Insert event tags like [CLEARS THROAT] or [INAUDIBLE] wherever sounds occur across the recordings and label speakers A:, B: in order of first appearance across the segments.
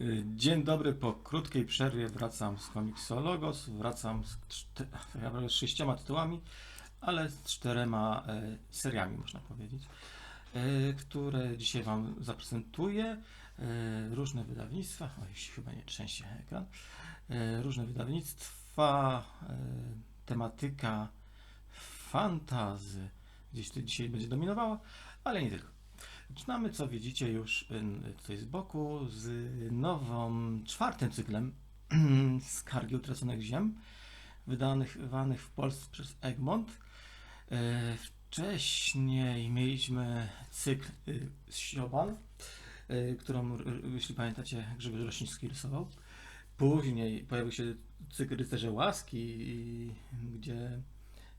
A: Y, Dzień dobry, po krótkiej przerwie wracam z Comixologos, wracam z, czte- naprawdę z sześcioma tytułami, ale z czterema e, seriami można powiedzieć, e, które dzisiaj Wam zaprezentuję. E, różne wydawnictwa, oj, chyba nie trzęsie ekran, różne wydawnictwa, tematyka fantazy gdzieś tu dzisiaj będzie dominowała, ale nie tylko. Zaczynamy, co widzicie już y, tutaj z boku, z nową, czwartym cyklem [CLEARS THROAT] Skargi Utraconych Ziem, wydanych wydanych w Polsce przez Egmont. E, Wcześniej mieliśmy cykl y, z Sioban, y, którą, jeśli pamiętacie, Grzegorz Rośnicki rysował. Później pojawił się cykl Rycerze Łaski, gdzie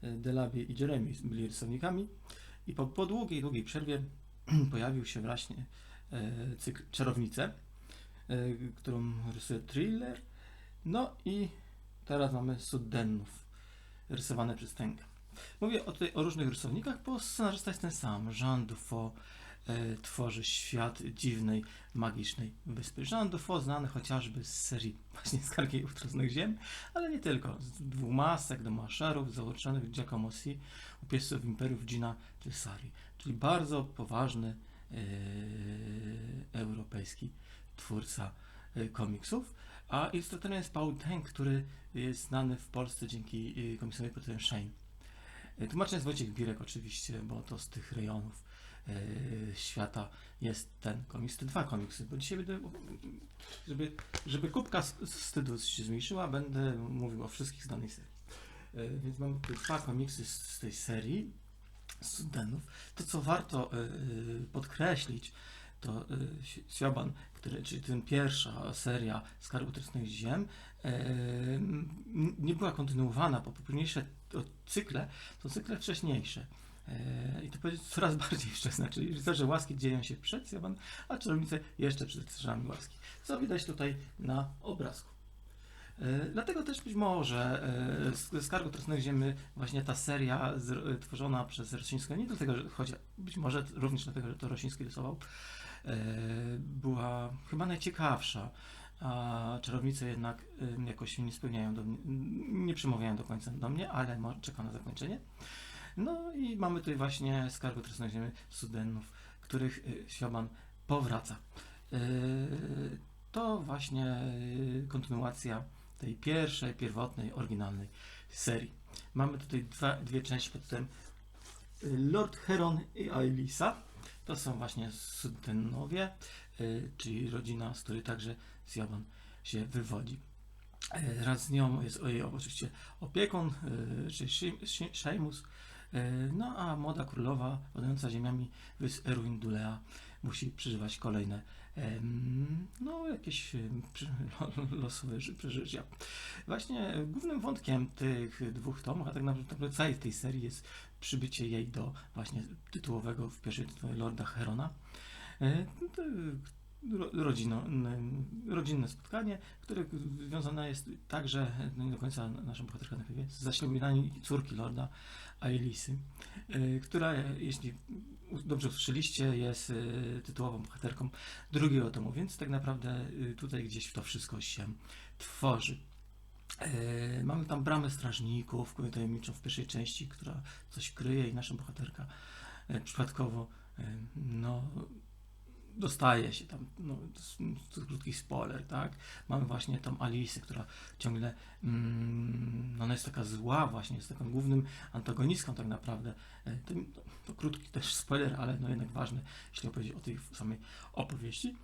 A: y, Delabie i Jeremy byli rysownikami. I po, po długiej, długiej przerwie [CLEARS THROAT] pojawił się właśnie e, cykl Czarownice, e, którą rysuje thriller. No i teraz mamy Suddennów, rysowane przez Tenka. Mówię o, tutaj o różnych rysownikach, bo scenarzysta jest ten sam. Jean Dufault e, tworzy świat dziwnej, magicznej wyspy. Jean Dufault znany chociażby z serii właśnie Skargi Utraconych Ziem, ale nie tylko. Z dwóch masek, do maszerów, załączonych Giacomo Si, upiesów imperiów Gina Cesari czyli bardzo poważny e, europejski twórca e, komiksów. A ilustratorem jest Paul Tenk, który jest znany w Polsce dzięki e, komiksowi pod tytułem Shane. Tłumaczem jest Wojciech Birek oczywiście, bo to z tych rejonów świata jest ten komiks, te dwa komiksy, bo dzisiaj będę, żeby, żeby kubka wstydu się zmniejszyła, będę mówił o wszystkich z danej serii. Więc mamy tu dwa komiksy z, z tej serii, Sudenów. To, co warto y, y, podkreślić, to y, Si- Sioban, który, czyli ten pierwsza seria Skarbu Tracnych Ziem, nie była kontynuowana, bo późniejsze to cykle to cykle wcześniejsze. I to powiedzieć coraz [LAUGHS] bardziej wczesne, czyli rycerze łaski dzieją się przed Sioban, a czarownice jeszcze przed rycerzami łaski. Co widać tutaj na obrazku. E, Dlatego też być może e, z Skargu Trosnych Ziemi właśnie ta seria e, tworzona przez Rosińskiego, nie dlatego, że choć być może również dlatego, że to Rosiński rysował, była chyba najciekawsza, a czarownice jednak jakoś nie spełniają do mnie, nie przemawiają do końca do mnie, ale czekam na zakończenie. No i mamy tutaj właśnie Skargu Trosnych Ziemi Sudenów, których Sioban powraca. To właśnie kontynuacja tej pierwszej, pierwotnej, oryginalnej serii. Mamy tutaj dwa, dwie części pod y, Lord Heron i Aelisa. To są właśnie Sudenowie, y, czyli rodzina, z której także Zjaban się wywodzi. Y, Raz z nią jest jej oczywiście opiekun, y, czyli y, no a młoda królowa, władająca ziemiami wysp Erwin Dulea, musi przeżywać kolejne no, jakieś przy- losowe ży- przeżycia. Właśnie e, głównym wątkiem tych dwóch tomów, a tak naprawdę całej tej serii jest przybycie jej do właśnie tytułowego w pierwszej tytułowej Lorda Herona. E, rodzinne spotkanie, które związane jest także, no nie do końca naszą bohaterką tak wie, z zaślubinami córki Lorda Aelisy, e, która, e, jeśli dobrze usłyszeliście, jest e, tytułową bohaterką drugiego tomu, więc tak naprawdę y, tutaj gdzieś to wszystko się tworzy. E, Mamy tam bramę strażników, tajemniczą w pierwszej części, która coś kryje i nasza bohaterka e, przypadkowo e, no, dostaje się tam, no, to to spoiler, tak? Mamy właśnie tą Alisę, która ciągle, mm, no ona jest taka zła właśnie, jest taką głównym antagonistką tak naprawdę. E, To, to, to krótki też spoiler, ale no jednak ważny, jeśli opowiedzieć o tej samej opowieści,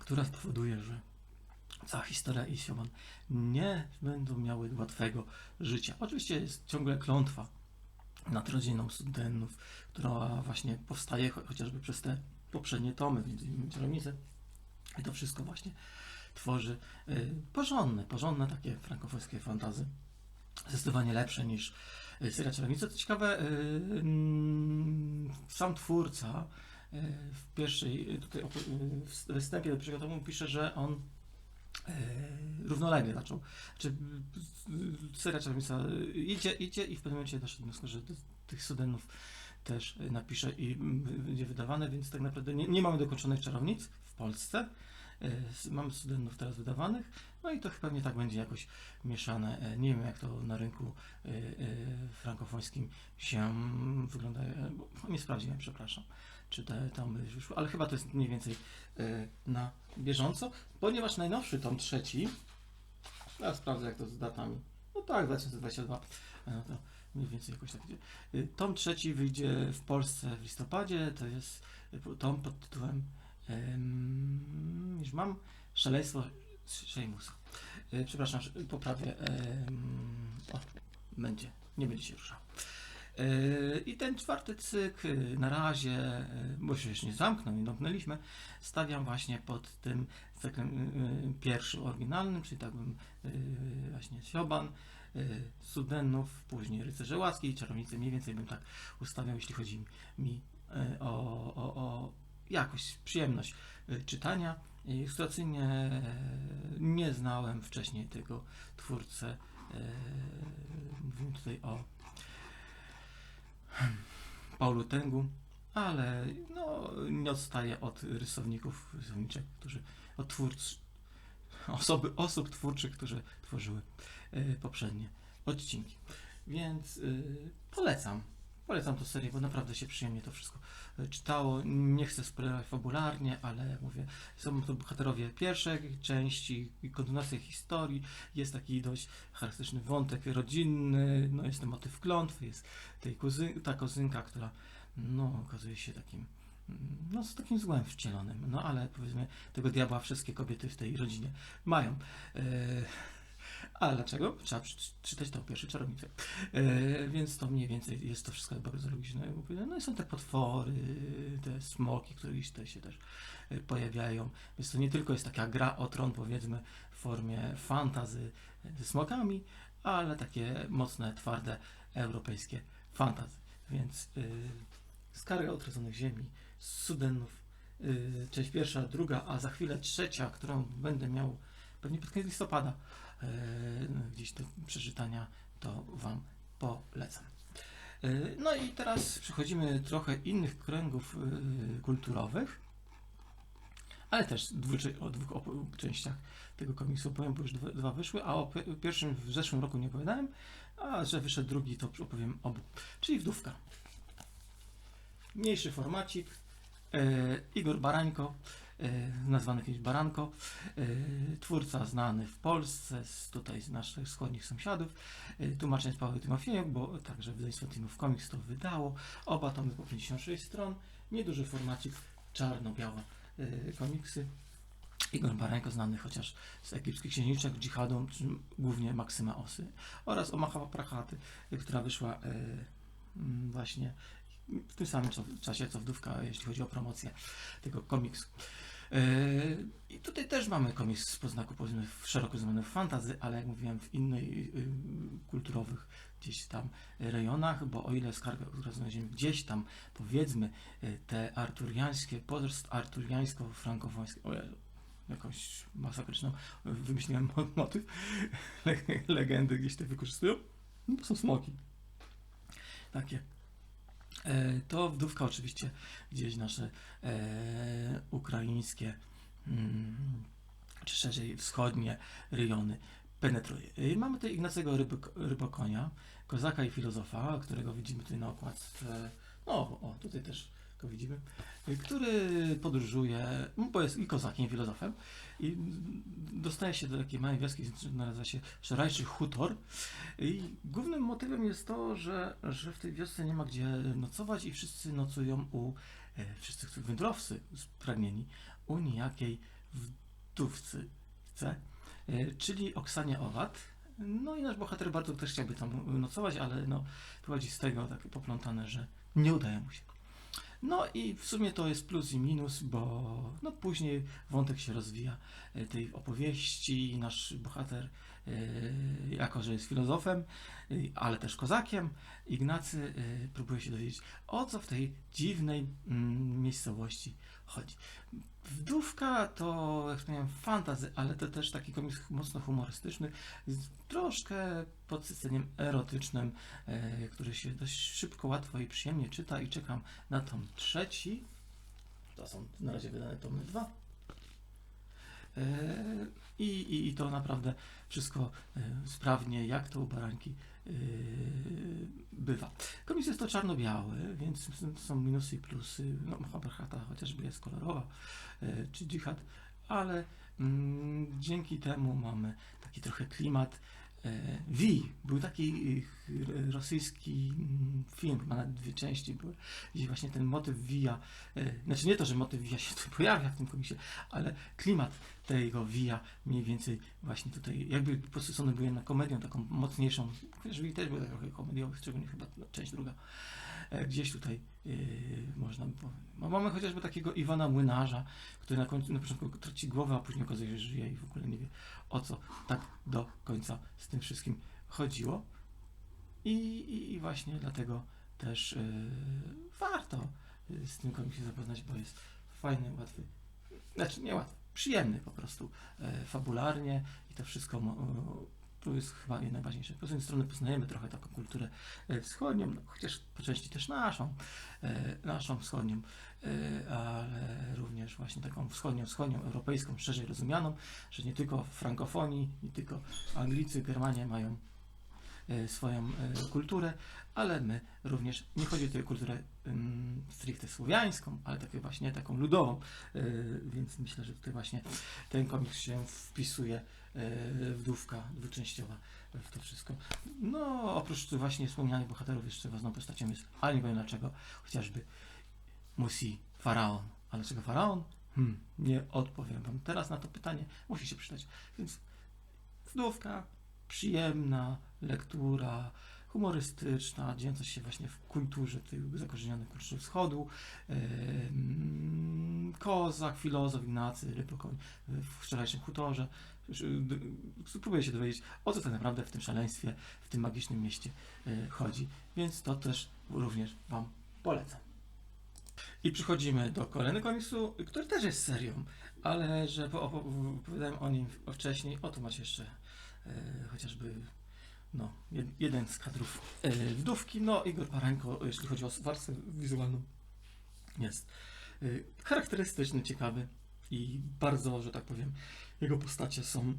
A: która spowoduje, że cała historia i Sioman nie będą miały łatwego życia. Oczywiście jest ciągle klątwa nad rodziną Sudenów, która właśnie powstaje cho- chociażby przez te poprzednie tomy, między innymi Czarownice. I to wszystko właśnie tworzy y, porządne, porządne takie frankofońskie fantazy. Zdecydowanie lepsze niż y, seria Czarownice. Co ciekawe, y, mm, sam twórca w pierwszej tutaj w wstępie do tomu pisze, że on równolegle zaczął. Znaczy, seria Czarownica idzie, idzie i w pewnym momencie doszedł do wniosku, że ty- tych Sudenów też napisze i będzie wydawane, więc tak naprawdę nie, nie mamy dokończonych czarownic w Polsce. s- mamy studentów teraz wydawanych, no i to chyba pewnie tak będzie jakoś mieszane. E, Nie wiem jak to na rynku e, e, frankofońskim się wygląda, e, nie sprawdziłem, przepraszam, czy te tomy już wyszły, ale chyba to jest mniej więcej e, na bieżąco, ponieważ najnowszy tom trzeci, ja sprawdzę jak to z datami, no tak, 2022, no to mniej więcej jakoś tak idzie. Y, Tom trzeci wyjdzie w Polsce w listopadzie. To jest y, tom pod tytułem em, już mam Szaleństwo Szejmusa. Y, Przepraszam, poprawię. o, będzie. Nie będzie się ruszał. I ten czwarty cykl na razie, bo się jeszcze nie zamknął, nie domknęliśmy, stawiam właśnie pod tym cyklem y, y, pierwszym oryginalnym, czyli tak bym y, właśnie Sioban, Sudenów, później Rycerze Łaski i Czarownicy. Mniej więcej bym tak ustawiał, jeśli chodzi mi o, o, o jakość, przyjemność czytania. Ilustracyjnie nie znałem wcześniej tego twórcę. Mówimy tutaj o Paulu Tengu, ale no, nie odstaje od rysowników, rysowniczek, którzy od twórcy, osoby, osób twórczych, którzy tworzyły y, poprzednie odcinki. Więc y, polecam. Polecam tę serię, bo naprawdę się przyjemnie to wszystko y, czytało. Nie chcę spoilerować fabularnie, ale mówię, są to bohaterowie pierwszej części i kontynuacja historii. Jest taki dość charakterystyczny wątek rodzinny, no jest ten motyw klątwy, jest tej kuzy, ta kozynka, która no okazuje się takim no z takim złem wcielonym, no ale powiedzmy tego diabła wszystkie kobiety w tej rodzinie mają. E, a dlaczego? Trzeba czytać tą pierwszą czarownicę. E, więc to mniej więcej jest to wszystko bardzo logiczne. No i są te potwory, te smoki, które gdzieś tutaj się też e, pojawiają. Więc to nie tylko jest taka gra o tron, powiedzmy, w formie fantazy ze smokami, ale takie mocne, twarde, europejskie fantazy. Więc y, Skarga Utrodzonych Ziemi, z Sudenów, y, część pierwsza, druga, a za chwilę trzecia, którą będę miał pewnie pod koniec listopada y, gdzieś do przeczytania, to Wam polecam. Y, No i teraz przechodzimy trochę innych kręgów kulturowych, ale też o dwóch częściach tego komiksu opowiem, bo już dwa, wyszły, a o pi- pierwszym w zeszłym roku nie opowiadałem, a że wyszedł drugi, to opowiem obu. Czyli Wdówka. Mniejszy formacik. E, Igor Barańko, e, nazwany kiedyś Baranko, e, twórca znany w Polsce, z, tutaj z naszych wschodnich sąsiadów. E, tłumaczeń jest Paweł Tymofiejuk, bo także wydawnictwo Teamów Comics to wydało. Oba tomy po 56 stron. Nieduży formacik, czarno-białe komiksy. Igor Barańko znany chociaż z egipskich księżniczek, dżihadu, czy głównie Maksyma Osy oraz Omaha Prachaty, która wyszła właśnie w tym samym czasie co Wdówka, jeśli chodzi o promocję tego komiksu. Y, I tutaj też mamy komiks z poznaku powiedzmy szeroko zrozumianym fantazy, ale jak mówiłem w innych y, kulturowych gdzieś tam rejonach, bo o ile skarga utrodzonej ziemi gdzieś tam powiedzmy y, te arturiańskie, post-arturiańsko-frankofońskie, o Jezu, jakąś masakryczną wymyśliłem mo- motyw, [LAUGHS] le- legendy gdzieś te wykorzystują, no to są smoki. Takie. E, to wdówka oczywiście gdzieś nasze e, ukraińskie, mm, czy szerzej wschodnie rejony penetruje. E, mamy tutaj Ignacego Rybyk, Rybokonia, kozaka i filozofa, którego widzimy tutaj na okładce. No, o, tutaj też go widzimy, który podróżuje, no, bo jest i kozakiem, i filozofem, i dostaje się do takiej małej wioski, nazywa się Szarajczy Hutor. I głównym motywem jest to, że, że w tej wiosce nie ma gdzie nocować i wszyscy nocują u, e, wszyscy wędrowcy spragnieni, u niejakiej wdówcy, e, czyli Oksanie Owad. No i nasz bohater bardzo też chciałby tam nocować, ale no, wychodzi z tego takie poplątane, że nie udaje mu się. No i w sumie to jest plus i minus, bo no później wątek się rozwija e, tej opowieści nasz bohater, jako że jest filozofem, e, ale też kozakiem, Ignacy e, próbuje się dowiedzieć, o co w tej dziwnej mm, miejscowości chodzi. Wdówka to, jak wspomniałem, fantazy, ale to też taki komiks mocno humorystyczny, z troszkę podsyceniem erotycznym, e, który się dość szybko, łatwo i przyjemnie czyta i czekam na tom trzeci. To są na razie wydane tomy dwa. E, I, i, I to naprawdę wszystko e, sprawnie, jak to u baranki e, bywa. Komiks jest to czarno-biały, więc są minusy i plusy. No, Mahabharata chociażby jest kolorowa, e, czy dżihad, ale mm, dzięki temu mamy taki trochę klimat. E, Wi, był taki e, rosyjski mm, film, chyba nawet dwie części były, gdzie właśnie ten motyw Wija, e, znaczy nie to, że motyw Wija się tu [LAUGHS] pojawia w tym komisie, ale klimat tego Wija mniej więcej właśnie tutaj, jakby posycony był na komedią taką mocniejszą, chociaż Wii też był trochę komediowy, szczególnie chyba część druga, e, gdzieś tutaj e, można by powiedzieć. No, mamy chociażby takiego Iwana Młynarza, który na, końcu, na początku traci głowę, a później okazuje się, że żyje i w ogóle nie wie o co tak do końca z tym wszystkim chodziło. I, i, i właśnie dlatego też e, warto e, z tym komiksem zapoznać, bo jest fajny, łatwy, znaczy nie łatwy, przyjemny po prostu e, fabularnie i to wszystko to jest chyba najważniejsze. Po jednej strony poznajemy trochę taką kulturę e, wschodnią, no, chociaż po części też naszą, e, naszą wschodnią, e, ale również właśnie taką wschodnią, wschodnią, europejską, szerzej rozumianą, że nie tylko frankofonii, nie tylko Anglicy, Germanie mają swoją kulturę, ale my również, nie chodzi o kulturę ym, stricte słowiańską, ale taką właśnie taką ludową, więc myślę, że tutaj właśnie ten komiks się wpisuje wdówka dwuczęściowa w to wszystko. No, oprócz właśnie wspomnianych bohaterów jeszcze ważną postacią jest, ale nie wiem dlaczego, chociażby Musi Faraon. A dlaczego Faraon? Hmm, nie odpowiem wam teraz na to pytanie, musi się przydać. Więc wdówka, przyjemna lektura, humorystyczna, dziejąca się właśnie w kulturze tej zakorzenionej kulturze wschodu. Em, Kozak, filozof Ignacy Rypokoń w wczorajszym hutorze. Spróbuję się dowiedzieć, o co tak naprawdę w tym szaleństwie, w tym magicznym mieście y, chodzi. Więc to też również Wam polecam. I przechodzimy do kolejnego komiksu, który też jest serią, ale że po- opo- opowiadałem o nim wcześniej. O, tu macie jeszcze e, chociażby no, jed, jeden z kadrów e, wdówki. No, Igor Paranko, jeśli chodzi o warstwę wizualną, jest e, charakterystyczny, ciekawy i bardzo, że tak powiem, jego postacie są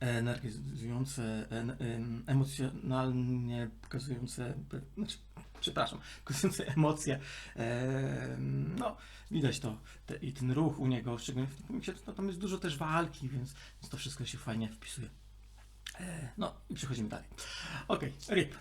A: energizujące, en, em, emocjonalnie pokazujące, znaczy, przepraszam, [LAUGHS] pokazujące emocje. Em, no, widać to te, i ten ruch u niego, szczególnie w tym komiksie, no, tam jest dużo też walki, więc, więc to wszystko się fajnie wpisuje. E, no i przechodzimy dalej. Okej, RIP.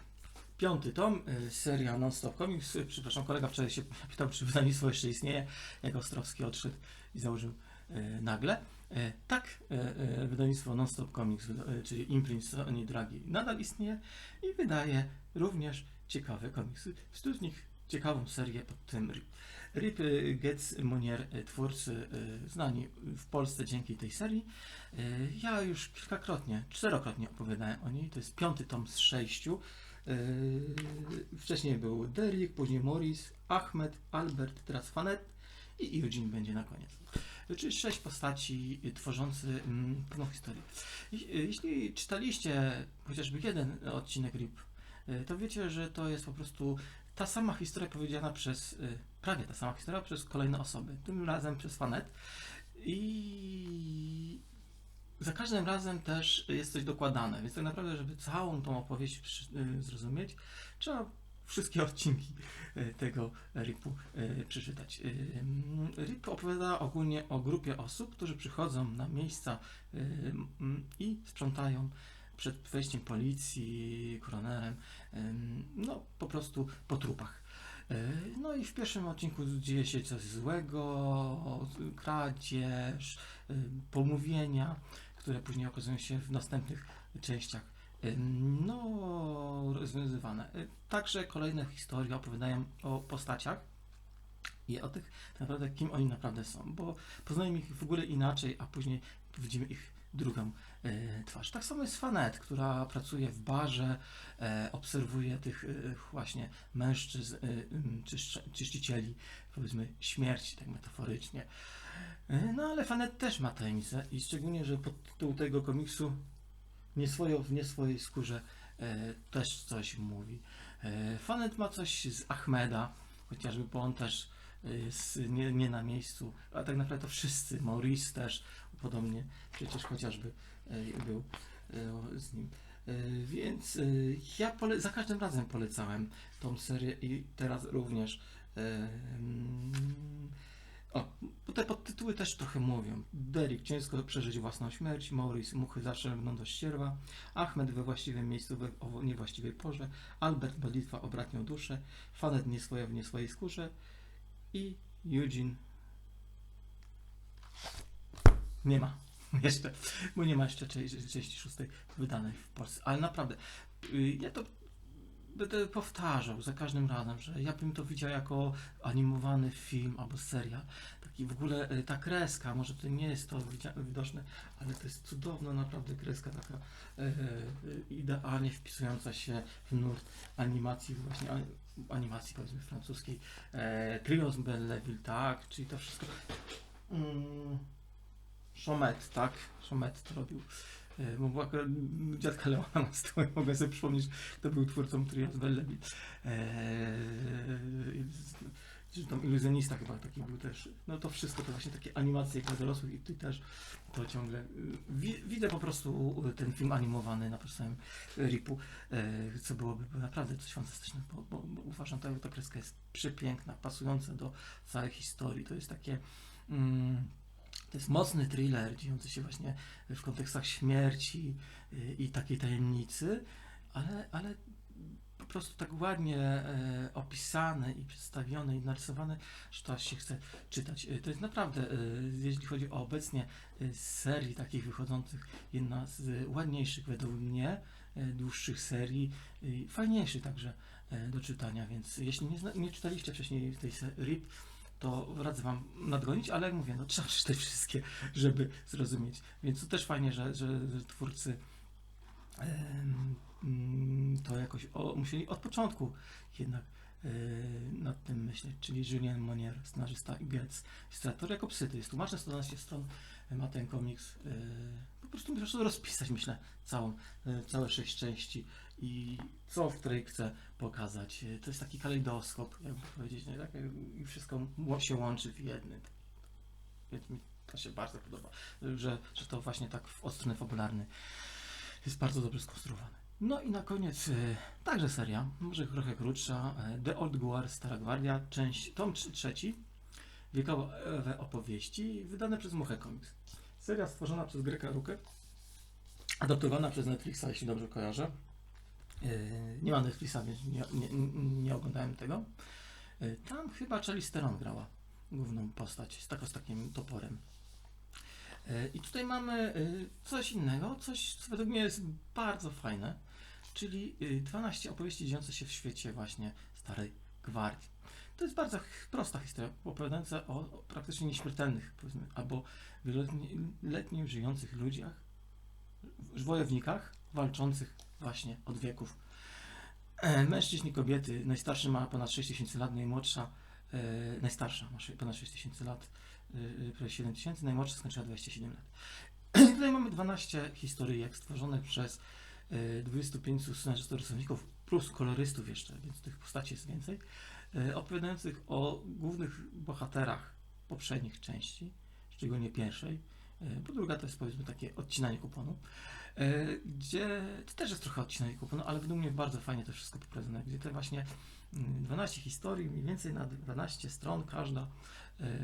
A: Piąty tom, y, seria Non-Stop Comics. Przepraszam, kolega wczoraj się pytał, czy wydawnictwo jeszcze istnieje, jak Ostrowski odszedł i założył y, nagle. E, Tak, e, e, wydawnictwo Non-Stop Comics, e, czyli imprint Sony Dragi, nadal istnieje i wydaje również ciekawe komiksy. Wśród nich ciekawą serię pod tym RIP. RIP Getz Monier, twórcy znani w Polsce dzięki tej serii. Ja już kilkakrotnie, czterokrotnie opowiadałem o niej. To jest piąty tom z sześciu. Wcześniej był Derek, później Morris, Ahmed, Albert, teraz Fanet i Eugene będzie na koniec. Czyli sześć postaci tworzący mm, pewną historię. Y, Jeśli czytaliście chociażby jeden odcinek RIP, y, to wiecie, że to jest po prostu ta sama historia powiedziana przez, y, prawie ta sama historia przez kolejne osoby, tym razem przez Fanet. I za każdym razem też jest coś dokładane, więc tak naprawdę, żeby całą tą opowieść zrozumieć, trzeba wszystkie odcinki y, tego RIP-u y, przeczytać. Mm, RIP opowiada ogólnie o grupie osób, którzy przychodzą na miejsca i sprzątają przed wejściem policji, koronerem, no po prostu po trupach. No i w pierwszym odcinku dzieje się coś złego, kradzież, pomówienia, które później okazują się w następnych częściach no, rozwiązywane. Y, Także kolejne historie opowiadają o postaciach i o tych naprawdę, kim oni naprawdę są, bo poznajemy ich w ogóle inaczej, a później widzimy ich drugą e, twarz. Tak samo jest Fanet, która pracuje w barze, e, obserwuje tych właśnie mężczyzn, czyszcz- czyścicieli, powiedzmy śmierci, tak metaforycznie. No ale Fanet też ma tajemnicę i szczególnie, że pod tytuł tego komiksu nie swoją, w nie swojej skórze e, też coś mówi. E, Fanet ma coś z Ahmeda, chociażby, bo on też jest nie, nie na miejscu, a tak naprawdę to wszyscy, Maurice też podobnie, przecież chociażby e, był e, z nim. E, Więc e, ja pole- za każdym razem polecałem tą serię i teraz również. e, mm, O, te podtytuły też trochę mówią. Derek ciężko przeżyć własną śmierć, Maurice muchy zawsze lgną do ścierwa, Ahmed we właściwym miejscu we, o niewłaściwej porze, Albert modlitwa o bratnią duszę, Fanet nie swoje w nie swojej skórze. I Eugene. Nie ma. [LAUGHS] Jeszcze, bo nie ma jeszcze części, części szóstej wydanej w Polsce. Ale naprawdę, y, ja to będę powtarzał za każdym razem, że ja bym to widział jako animowany film albo serial. Taki w ogóle y, ta kreska, może to nie jest to widoczne, ale to jest cudowna naprawdę kreska, taka e, idealnie wpisująca się w nurt animacji, właśnie animacji powiedzmy francuskiej. E, Trios Belleville, tak, czyli to wszystko. Mm, Chomet, tak, Chomet to robił. E, Bo akurat dziadka Leona z tyłu, mogę sobie przypomnieć, kto był twórcą Trios Belleville. Eee, tam iluzjonista chyba taki był też. No to wszystko to właśnie takie animacje dla dorosłych i tutaj też to ciągle. y, Wi, widzę po prostu y, ten film animowany na podstawę RIP-u, e, co byłoby naprawdę coś fantastycznego, bo, bo, bo uważam, że ta kreska jest przepiękna, pasująca do całej historii. To jest takie. Mm, to jest mocny thriller, dziejący się właśnie w kontekstach śmierci y, i takiej tajemnicy, ale, ale po prostu tak ładnie e, opisane i przedstawione i narysowane, że to aż się chce czytać. E, To jest naprawdę, e, jeśli chodzi o obecnie serii takich wychodzących, jedna z ładniejszych według mnie, dłuższych serii, fajniejszych także e, do czytania, więc jeśli nie, nie czytaliście wcześniej tej serii, to radzę Wam nadgonić, ale jak mówię, no trzeba przeczytać [LAUGHS] wszystkie, żeby zrozumieć. Więc to też fajnie, że, że, twórcy mm, to jakoś o, musieli od początku jednak e, nad tym myśleć, czyli Julien Monier, scenarzysta i Getz, ilustrator jako psy, to jest tłumaczę 112 stron, e, ma ten komiks, e, po prostu prostu rozpisać, myślę, całą, całe sześć części i co w której chcę pokazać. E, To jest taki kalejdoskop, jakby powiedzieć, nie? Tak, i wszystko się łączy w jednym. Więc mi to się bardzo podoba, że, że to właśnie tak w, od strony fabularnej jest bardzo dobrze skonstruowane. No i na koniec e, także seria, może trochę krótsza, e, The Old Guard, Stara Gwardia, część, tom trz- trzeci, wiekowe opowieści, wydane przez Moche Comics. Seria stworzona przez Greka Rukę, adaptowana przez Netflixa, jeśli dobrze kojarzę. E, Nie ma Netflixa, więc nie, nie, nie oglądałem tego. E, Tam chyba Charlize Theron grała główną postać, z, tako, z takim toporem. E, I tutaj mamy coś innego, coś, co według mnie jest bardzo fajne, czyli e, 12 opowieści dziejące się w świecie właśnie Starej Gwardii. To jest bardzo prosta historia, opowiadająca o, praktycznie nieśmiertelnych, powiedzmy, albo wieloletnich żyjących ludziach, wojownikach walczących właśnie od wieków. E, Mężczyźni, kobiety, najstarszy ma ponad 6000 lat, najmłodsza, e, najstarsza ma ponad 6000 lat, e, prawie 7000, najmłodsza skończyła 27 lat. [CLEARS THROAT] Tutaj mamy 12 historyjek stworzonych przez e, 25 scenarzystów, rysowników plus kolorystów jeszcze, więc tych postaci jest więcej, e, opowiadających o głównych bohaterach poprzednich części, szczególnie pierwszej, e, bo druga to jest powiedzmy takie odcinanie kuponu, e, gdzie to też jest trochę odcinanie kuponu, ale według mnie bardzo fajnie to wszystko poprowadzone, gdzie te właśnie mm, 12 historii, mniej więcej na 12 stron każda, e,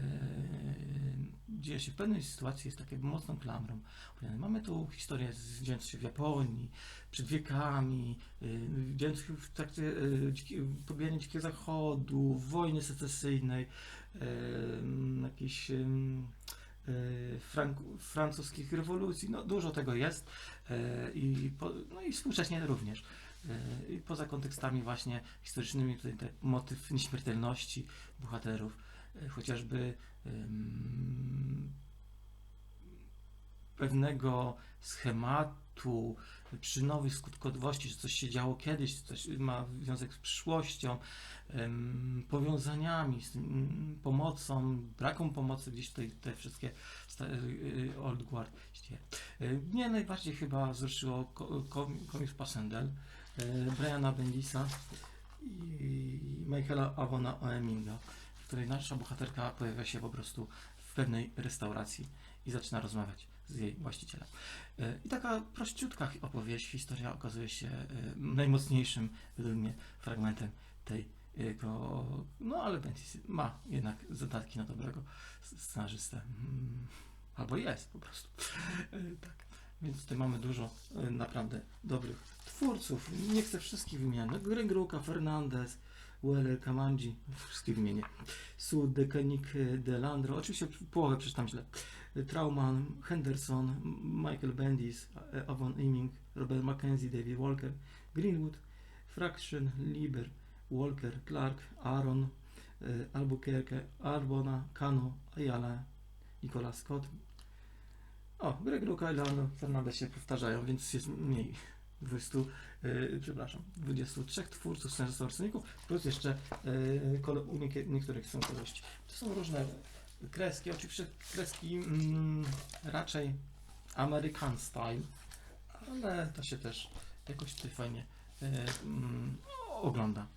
A: dzieje się w pewnej sytuacji, jest takie mocną klamrą. Mamy tu historię z- dziejącą w Japonii, przed wiekami, y, dziejącą w trakcie pobijania Dzikiego Zachodu, wojny secesyjnej, y, jakichś y, y, frank- francuskich rewolucji, no dużo tego jest i, po, no i współcześnie również. Y, I poza kontekstami właśnie historycznymi, tutaj ten motyw nieśmiertelności bohaterów, y, chociażby ym, pewnego schematu przyczynowych skutkowości, że coś się działo kiedyś, coś ma związek z przyszłością, powiązaniami, z tym, pomocą, braką pomocy, gdzieś tutaj te wszystkie y, y, Old Guard. Y, Mnie najbardziej chyba wzruszyło ko- kom- komiks Passendel, y, Briana Bendisa i Michaela Avona Oeminga, w której nasza bohaterka pojawia się po prostu w pewnej restauracji i zaczyna rozmawiać z jej właścicielem. E, I taka prościutka opowieść, historia okazuje się e, najmocniejszym według mnie fragmentem tej jego, no ale Bendis ma jednak zadatki na dobrego scenarzystę. Mm, Albo jest po prostu. E, Tak. Więc tutaj mamy dużo naprawdę dobrych twórców. Nie chcę wszystkich wymieniać. No, Greg Ruka, Fernandez, Weller, Kamanji, wszystkich wymienię. Sud, Dekenik, Delandro, oczywiście połowę przeczytam źle. Trauman, Henderson, Michael Bendis, Avon Iming, Robert Mackenzie, David Walker, Greenwood, Fraction, Lieber, Walker, Clark, Aaron, e, Albuquerque, Arbona, Cano, Ayala, Nicolas Scott. O, Greg Luka i Leandro Fernandez się powtarzają, więc jest mniej 20, e, przepraszam, 23 twórców scenarzystów plus jeszcze e, kole, u niektórych są koleści. To są różne kreski, oczywiście kreski mm, raczej American style, ale to się też jakoś tutaj fajnie e, mm, ogląda.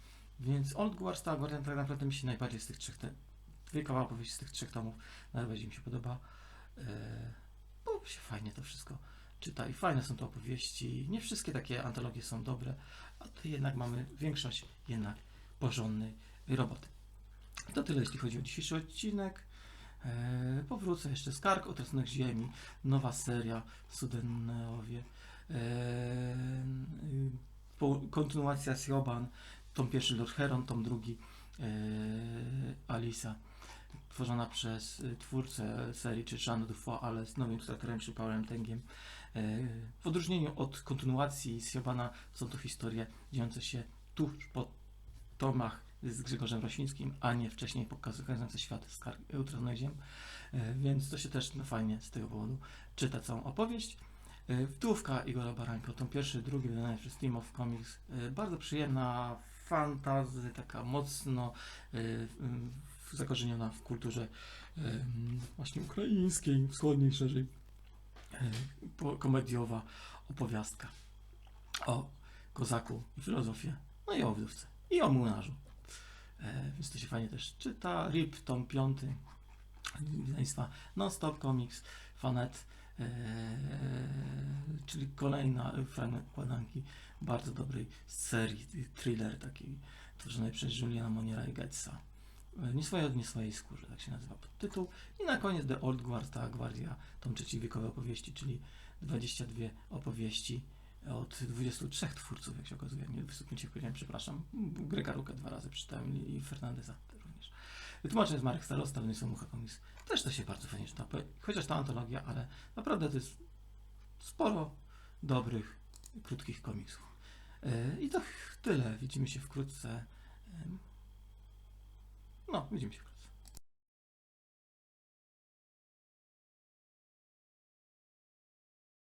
A: Więc Old Guard, Star Guardian tak naprawdę mi się najbardziej z tych trzech, te, dwie kawałki z tych trzech tomów najbardziej mi się podoba. E, bo się fajnie to wszystko czyta i fajne są to opowieści. Nie wszystkie takie antologie są dobre, a tu jednak mamy większość jednak porządnej roboty. To tyle jeśli chodzi o dzisiejszy odcinek. E, powrócę jeszcze z Kark Otraconych Ziemi, nowa seria Sudeneowie. E, po, kontynuacja Sioban, tom pierwszy Lord Heron, tom drugi e, Alisa, tworzona przez y, twórcę serii czy Jean Dufour, ale z nowym ilustratorem czy Paulem Tengiem. E, w odróżnieniu od kontynuacji Siobana są to historie dziejące się tuż po tomach z Grzegorzem Rosińskim, a nie wcześniej pokazujące świat z Utraconych Ziem. E, Więc to się też no, fajnie z tego powodu czyta całą opowieść. E, Wdówka Igora Barańko, to pierwszy, drugi wydany przez Team of Comics. E, Bardzo przyjemna fantazy, taka mocno zakorzeniona w kulturze właśnie ukraińskiej, wschodniej szerzej. Komediowa opowiastka o kozaku i filozofie, no i o wdówce, i o młynarzu. E, Więc to się fajnie też czyta. RIP, tom 5 wydawnictwa Non-Stop Comics, Fanet, e, czyli kolejna fragment układanki bardzo dobrej serii, thriller takiej tworzonej przez Juliana Moniera i Getza. E, Nie swoje od nie swojej skórze, tak się nazywa podtytuł. I na koniec The Old Guard, ta gwardia, tom trzeciowiekowe opowieści, czyli 22 opowieści od 23 twórców, jak się okazuje. Nie 25 powiedziałem, przepraszam. Grega Rukę dwa razy przeczytałem i Fernandeza również. Tłumaczem jest Marek Starosta, ale są Mucha Komis. Też to się bardzo fajnie czyta, chociaż ta antologia, ale naprawdę to jest sporo dobrych, krótkich komiksów. E, I to tyle. Widzimy się wkrótce. No, widzimy się wkrótce.